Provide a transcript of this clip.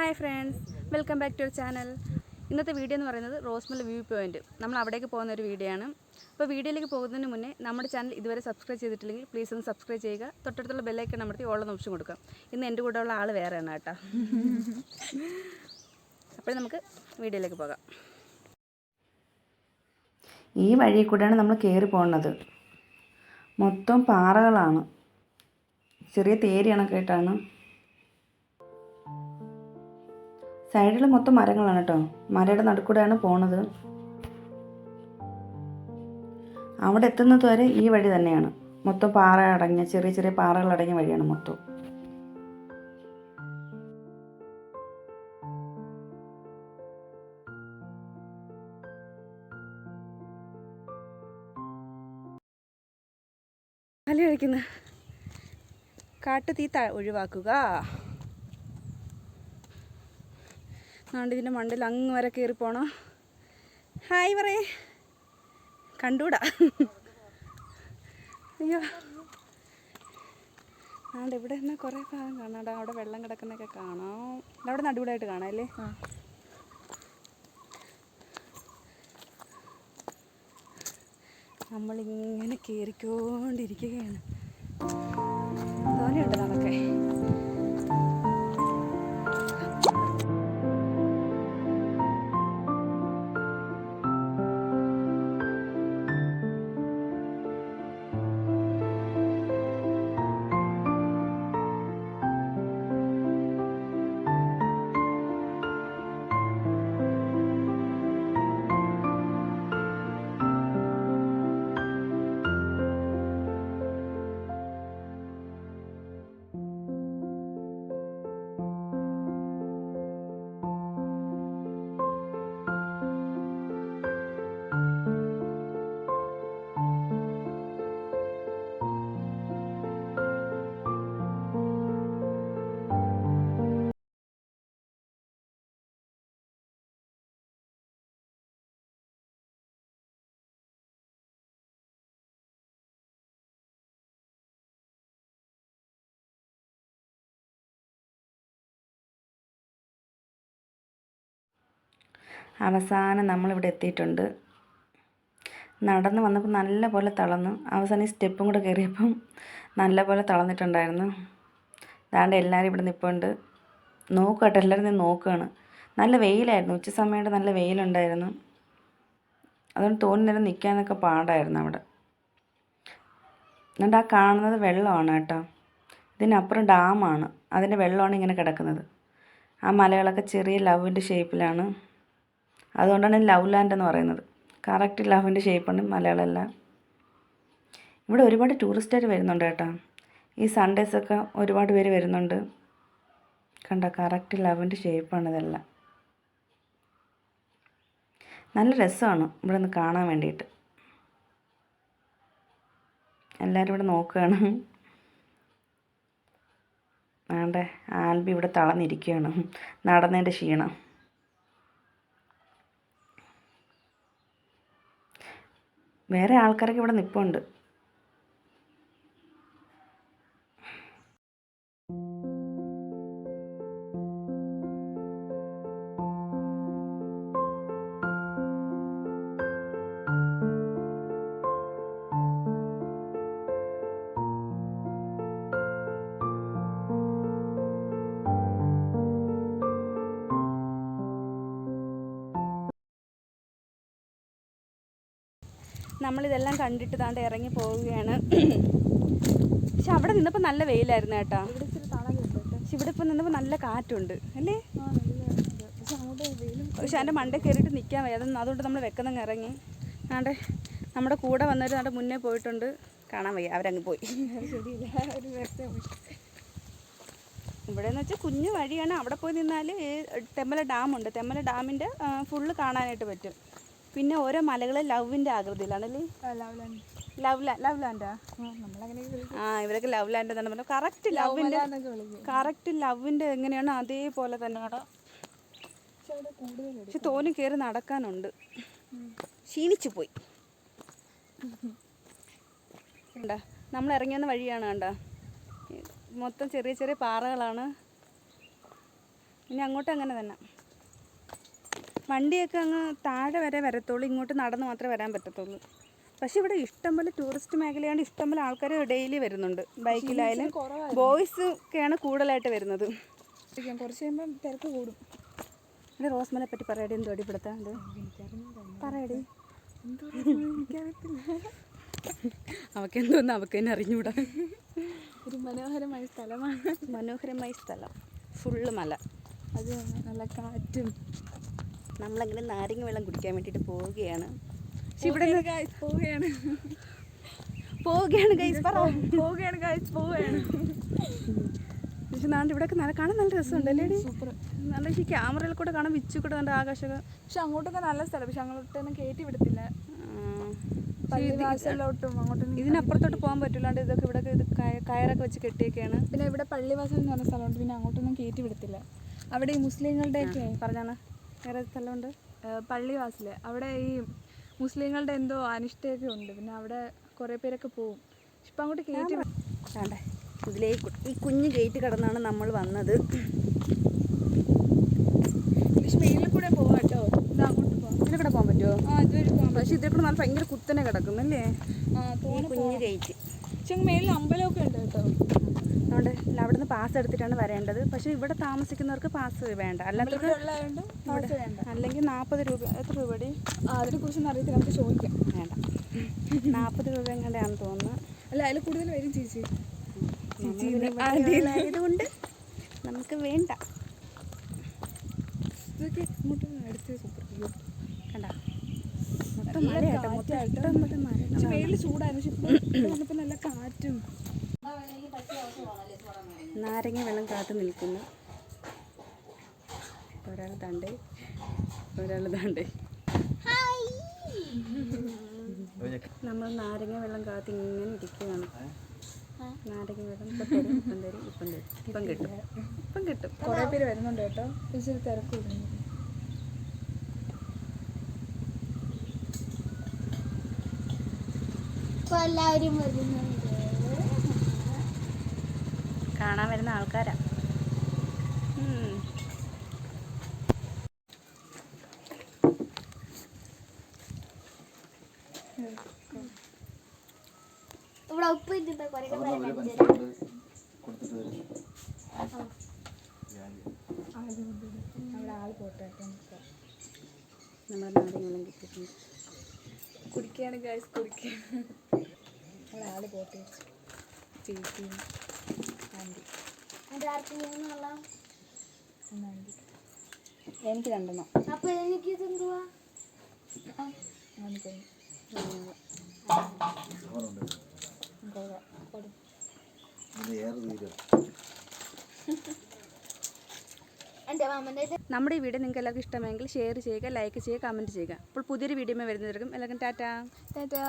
Hi friends welcome back to our channel. ഇന്നത്തെ video എന്ന് പറയുന്നത് റോസ്മൽ വ്യൂ പോയിന്റ്. നമ്മൾ അവിടേക്ക് പോകുന്ന ഒരു വീഡിയോ ആണ്. അപ്പോൾ വീഡിയോയിലേക്ക് പോകുന്നതിന് മുന്നേ നമ്മുടെ ചാനൽ ഇതുവരെ സബ്സ്ക്രൈബ് ചെയ്തിട്ടില്ലെങ്കിൽ പ്ലീസ് ഒന്ന് സബ്സ്ക്രൈബ് ചെയ്യുക. തൊട്ടടുത്തുള്ള ബെല്ലൈക്കൺ അമർത്തി ഓളം ഓപ്ഷൻ കൊടുക്കുക. ഇന്ന് എന്റെ കൂടെ ഉള്ള ആൾ വേറെയാണ് കേട്ടോ. അപ്പോൾ നമുക്ക് വീഡിയോയിലേക്ക് പോകാം. ഈ വഴിയിൽ കൂടെയാണ് നമ്മൾ കയറി പോകുന്നത്. മൊത്തം പാറകളാണ്. ചെറിയ തേരി കണക്കായിട്ടാണ് സൈഡിൽ മൊത്തം മരങ്ങളാണ് കേട്ടോ മരയുടെ നടുക്കൂടെയാണ് പോണത്. അവിടെ എത്തുന്നത് വരെ ഈ വഴി തന്നെയാണ്. മൊത്തം പാറ അടങ്ങിയ ചെറിയ ചെറിയ പാറകൾ അടങ്ങിയ വഴിയാണ് മൊത്തം. കാട്ടുതീത്ത കാട്ടുതീ ഒഴിവാക്കുക. നാണ്ട് ഇതിന്റെ മണ്ടിൽ അങ്ങ് വരെ കയറി പോണോ. ഹായ് പറയേ. കണ്ടൂടാ. അയ്യോ. ആണ്ട് ഇവിടെ എന്നാൽ കുറേ ഭാഗം കാണാടാ. അവിടെ വെള്ളം കിടക്കുന്നൊക്കെ കാണാം. അവിടെ നടുവിലായിട്ട് കാണാം അല്ലേ? നമ്മളിങ്ങനെ കയറിക്കോണ്ടിരിക്കുകയാണ് തോനെയുണ്ട് നമുക്ക് അവസാനം നമ്മളിവിടെ എത്തിയിട്ടുണ്ട്. നടന്ന് വന്നപ്പോൾ നല്ല പോലെ തളർന്നു. അവസാനം ഈ സ്റ്റെപ്പും കൂടെ കയറിയപ്പം നല്ല പോലെ തളർന്നിട്ടുണ്ടായിരുന്നു. അതാണ്ട് എല്ലാവരും ഇവിടെ നിൽപ്പുണ്ട് നോക്കട്ടെ എല്ലാവരും നിന്ന് നോക്കുകയാണ് നല്ല വെയിലായിരുന്നു. ഉച്ച സമയത്ത് നല്ല വെയിലുണ്ടായിരുന്നു. അതുകൊണ്ട് തോന്നി നേരം നിൽക്കാനൊക്കെ പാടായിരുന്നു അവിടെ. എന്നിട്ട് ആ കാണുന്നത് വെള്ളമാണ് കേട്ടോ. ഇതിനപ്പുറം ഡാമാണ്. അതിന്റെ വെള്ളമാണ് ഇങ്ങനെ കിടക്കുന്നത്. ആ മലകളൊക്കെ ചെറിയ ലവിന്റെ ഷേപ്പിലാണ് അതുകൊണ്ടാണ് ലവ് ലാൻഡ് എന്ന് പറയുന്നത്. കറക്റ്റ് ലവിന്റെ ഷേപ്പാണ് മലയാളമല്ല. ഇവിടെ ഒരുപാട് ടൂറിസ്റ്റുകാർ വരുന്നുണ്ട് കേട്ടോ. ഈ സൺഡേസൊക്കെ ഒരുപാട് പേര് വരുന്നുണ്ട്. കണ്ട? കറക്റ്റ് ലവിന്റെ ഷേപ്പാണ് ഇതെല്ലാം. നല്ല രസമാണ് ഇവിടെ നിന്ന് കാണാൻ വേണ്ടിയിട്ട്. എല്ലാവരും ഇവിടെ നോക്കുകയാണ്. വേണ്ടേ ആൽബി ഇവിടെ തളർന്നിരിക്കുകയാണ്. നടന്നതിന്റെ ക്ഷീണം. വേറെ ആൾക്കാരൊക്കെ ഇവിടെ നിൽപ്പുണ്ട് നമ്മളിതെല്ലാം കണ്ടിട്ട് താണ്ട് ഇറങ്ങി പോവുകയാണ്. പക്ഷെ അവിടെ നിന്നപ്പോൾ നല്ല വെയിലായിരുന്നു കേട്ടോ. പക്ഷെ ഇവിടെ ഇപ്പം നിന്നപ്പോൾ നല്ല കാറ്റുണ്ട്. അല്ലേ? പക്ഷെ എന്റെ മണ്ടേ കയറിയിട്ട് നിൽക്കാൻ വയ്യ. അതൊന്നും അതുകൊണ്ട് നമ്മൾ വെക്കുന്നങ്ങ് ഇറങ്ങി. ആണ്ടെ നമ്മുടെ കൂടെ വന്നവർ നമ്മുടെ മുന്നേ പോയിട്ടുണ്ട്. കാണാൻ വയ്യ. അവരങ്ങ് പോയി. ഇവിടെ എന്ന് വെച്ചാൽ കുഞ്ഞു വഴിയാണ്. അവിടെ പോയി നിന്നാൽ തെമ്മല ഡാമുണ്ട്. തെമ്മല ഡാമിന്റെ ഫുള്ള് കാണാനായിട്ട് പറ്റും. പിന്നെ ഓരോ മലകൾ ലവിന്റെ ആകൃതിയിലാണല്ലേ? Love love ലാൻഡാ? ആ ഇവരൊക്കെ ലവ് ലാൻഡ് എന്നാണ് പറഞ്ഞത്. കറക്റ്റ് ലവിന്റെ കറക്റ്റ് ലവിന്റെ എങ്ങനെയാണോ അതേപോലെ തന്നെ പക്ഷെ തോന്നി കയറി നടക്കാനുണ്ട്. ക്ഷീണിച്ചു പോയി. കണ്ട? നമ്മൾ ഇറങ്ങി വന്ന വഴിയാണ് കണ്ട? മൊത്തം ചെറിയ ചെറിയ പാറകളാണ്. ഇനി അങ്ങോട്ട് അങ്ങനെ തന്നെ. വണ്ടിയൊക്കെ അങ്ങ് താഴെ വരെ വരത്തുള്ളൂ ഇങ്ങോട്ട് നടന്ന് മാത്രമേ വരാൻ പറ്റത്തുള്ളൂ. പക്ഷെ ഇവിടെ ഇഷ്ടംപോലെ ടൂറിസ്റ്റ് മേഖലയാണ്ട് ഇഷ്ടംപോലെ ആൾക്കാർ ഡെയിലി വരുന്നുണ്ട്. ബൈക്കിലായാലും ബോയ്സ് ഒക്കെയാണ് കൂടുതലായിട്ട് വരുന്നത്. കുറച്ച് കഴിയുമ്പം തിരക്ക് കൂടും. പിന്നെ റോസ്മലെ പറ്റി പറയടി എന്തോ ഇവിടുത്തെ പറയടി. അവക്ക് എന്തോന്ന് അവക്ക് തന്നെ അറിഞ്ഞൂടാ. ഒരു മനോഹരമായ സ്ഥലമാണ്. മനോഹരമായ സ്ഥലം. ഫുള്ള് മല. അത് നല്ല കാറ്റും നമ്മളങ്ങനെ നാരങ്ങ വെള്ളം കുടിക്കാൻ വേണ്ടിയിട്ട് പോവുകയാണ്. പക്ഷെ ഇവിടെ ഇവിടെ പോവുകയാണ്. പോവുകയാണ് ഗൈസ് പറ. പോവുകയാണ് ഗൈസ് പോവുകയാണ്. പക്ഷെ നാണ്ട് ഇവിടെയൊക്കെ നല്ല കാണാൻ നല്ല രസമുണ്ട് അല്ലേ നല്ല ഈ ക്യാമറയിൽ കൂടെ കാണാൻ വിച്ചു കൂടെ നല്ല ആകാശമൊക്കെ. പക്ഷെ അങ്ങോട്ടൊക്കെ നല്ല സ്ഥലം പക്ഷെ അങ്ങോട്ടൊന്നും കയറ്റി വിടത്തില്ല. ഇതിനപ്പുറത്തോട്ട് പോകാൻ പറ്റില്ലാണ്ട് ഇതൊക്കെ ഇവിടെ ഇത് കയറൊക്കെ വെച്ച് കെട്ടിയൊക്കെയാണ്. പിന്നെ ഇവിടെ പള്ളിവാസം എന്ന് പറഞ്ഞ സ്ഥലമുണ്ട് പിന്നെ അങ്ങോട്ടൊന്നും കയറ്റി വിടത്തില്ല. അവിടെ ഈ മുസ്ലിങ്ങളുടെയൊക്കെ പറഞ്ഞാണ് വേറെ സ്ഥലമുണ്ട്? പള്ളിവാസൽ അവിടെ ഈ മുസ്ലിങ്ങളുടെ എന്തോ അനിഷ്ടയൊക്കെ ഉണ്ട്. പിന്നെ അവിടെ കുറേ പേരൊക്കെ പോവും. ഇപ്പം അങ്ങോട്ട് കയറ്റി വേണ്ടേ ഇതിലേ ഈ കുഞ്ഞ് ഗേറ്റ് കടന്നാണ് നമ്മൾ വന്നത്. കൂടെ പോവാം കേട്ടോ. ഇത് അങ്ങോട്ട് പോവാം. ഇതിലെ കൂടെ പോകാൻ പറ്റുമോ ആ പക്ഷേ ഇതിൽ കൂടെ നല്ല ഭയങ്കര കുത്തനെ കിടക്കുന്നല്ലേ ആ കുഞ്ഞ് ഗേറ്റ് പക്ഷെ മേലിൽ അമ്പലമൊക്കെ ഉണ്ട് കേട്ടോ. അതുകൊണ്ട് അവിടെ നിന്ന് പാസ് എടുത്തിട്ടാണ് വരേണ്ടത്. പക്ഷേ ഇവിടെ താമസിക്കുന്നവർക്ക് പാസ് വേണ്ട. അല്ലാത്തവർ ഇവിടെ ഉള്ളതുകൊണ്ട് പാസ് വേണ്ട. അല്ലെങ്കിൽ നാൽപ്പത് രൂപ എത്ര രൂപയുടെ ആ അതിനെ കുറിച്ചൊന്നും അറിയത്തില്ല. നമുക്ക് ചോദിക്കാം. വേണ്ട. നാൽപ്പത് രൂപ എങ്ങനെയാണെന്ന് തോന്നുന്നു. അല്ല അതിൽ കൂടുതൽ വരും ചേച്ചി. ആയതുകൊണ്ട് നമുക്ക് വേണ്ട. ഇതൊക്കെ ഇങ്ങോട്ട് അടുത്ത് സൂപ്പർ. കണ്ട. മൊത്തം നല്ല മലയാട്ടോ മൊത്തം കാറ്റാട്ടോ. ഇഷ്ടം പോലെ മല ചൂടായിരുന്നു. പക്ഷെ ഇപ്പം നല്ല കാറ്റും നാരങ്ങ വെള്ളം കാത്തു നിൽക്കുന്നു. ഒരാൾ തണ്ട് ഒരാൾ തണ്ട് നമ്മൾ നാരങ്ങ വെള്ളം കാത്ത് ഇങ്ങനെ ഇരിക്കുകയാണ്. നാരങ്ങ വെള്ളം ഇപ്പം തരും ഇപ്പം തരും ഇപ്പം തരും. ഇപ്പം കിട്ടും. ഇപ്പം കിട്ടും. കുറേ പേര് വരുന്നുണ്ട് കേട്ടോ. ഇച്ചിരി തിരക്ക് കൂടുന്നു എല്ലാവരും വരുന്നുണ്ട്. കാണാൻ വരുന്ന ആൾക്കാരാ. ഇവിടെ ഉപ്പ് നമ്മുടെ കിട്ടിയിട്ടുണ്ട്. കുടിക്കുകയാണ് അവിടെ ആൾ പോട്ടെ ചേച്ചിയും എനിക്ക് രണ്ടെണ്ണം. അപ്പൊ എനിക്ക് ഇതെന്തുവാ? നമ്മുടെ ഈ വീഡിയോ നിങ്ങൾക്ക് എല്ലാവർക്കും ഇഷ്ടമെങ്കിൽ ഷെയർ ചെയ്യുക ലൈക്ക് ചെയ്യുക കമന്റ് ചെയ്യുക. അപ്പോൾ പുതിയൊരു വീഡിയോ വരുന്നവർക്കും എല്ലാവർക്കും ടാറ്റാ. ടാറ്റാ.